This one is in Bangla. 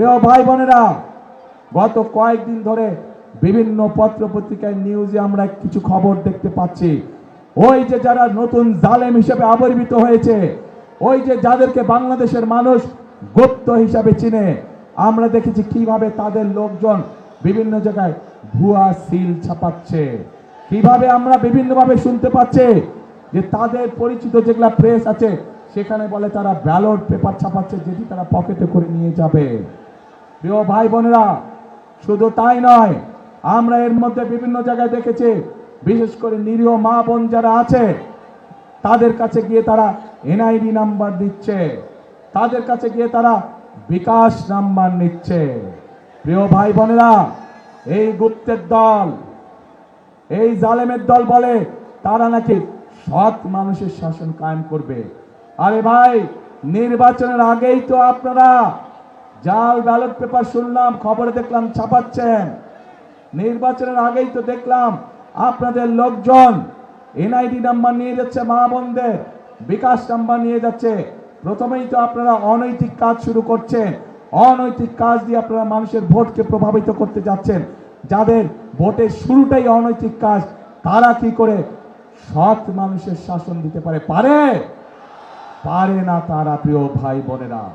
প্রিয় ভাই বোনেরা, গত কয়েকদিন ধরে বিভিন্ন পত্র পত্রিকায় নিউজে আমরা কিছু খবর দেখতে পাচ্ছি। ওই যে যারা নতুন জালেম হিসেবে আবির্ভূত হয়েছে, ওই যে যাদেরকে বাংলাদেশের মানুষ গুপ্ত হিসাবে চিনে, আমরা দেখেছি কীভাবে তাদের লোকজন বিভিন্ন জায়গায় ভুয়া সিল ছাপাচ্ছে। কীভাবে আমরা বিভিন্নভাবে শুনতে পাচ্ছি যে তাদের পরিচিত যেগুলা প্রেস আছে, সেখানে বলে তারা ব্যালট পেপার ছাপাচ্ছে, যেটি তারা পকেটে করে নিয়ে যাবে। প্রিয় ভাই বোনেরা, শুধু তাই নয়, আমরা এর মধ্যে বিভিন্ন জায়গায় দেখেছি, বিশেষ করে নিরীহ মা বোন যারা আছে, তাদের কাছে গিয়ে তারা এনআইডি নাম্বার দিচ্ছে। তাদের কাছে গিয়ে তারা বিকাশ নাম্বার নিচ্ছে। প্রিয় ভাই বোনেরা, এই গুপ্তের দল, এই জালেমের দল বলে তারা নাকি সৎ মানুষের শাসন কায়েম করবে। আরে ভাই, নির্বাচনের আগেই তো আপনারা জাল ব্যালট পেপার শুনলাম, খবরে দেখলাম, ছাপাচ্ছেন। নির্বাচনের আগেই তো দেখলাম আপনাদের লোকজন এনআইডি নাম্বার নিয়ে যাচ্ছে মা বোনদের, বিকাশ নাম্বার নিয়ে যাচ্ছে। প্রথমেই তো আপনারা অনৈতিক কাজ শুরু করছেন। অনৈতিক কাজ দিয়ে আপনারা মানুষের ভোটকে প্রভাবিত করতে যাচ্ছেন। যাদের ভোটের শুরুটাই অনৈতিক কাজ, তারা কি করে সৎ মানুষের শাসন দিতে পারে? পারে? পারে না তারা, প্রিয় ভাই বোনেরা।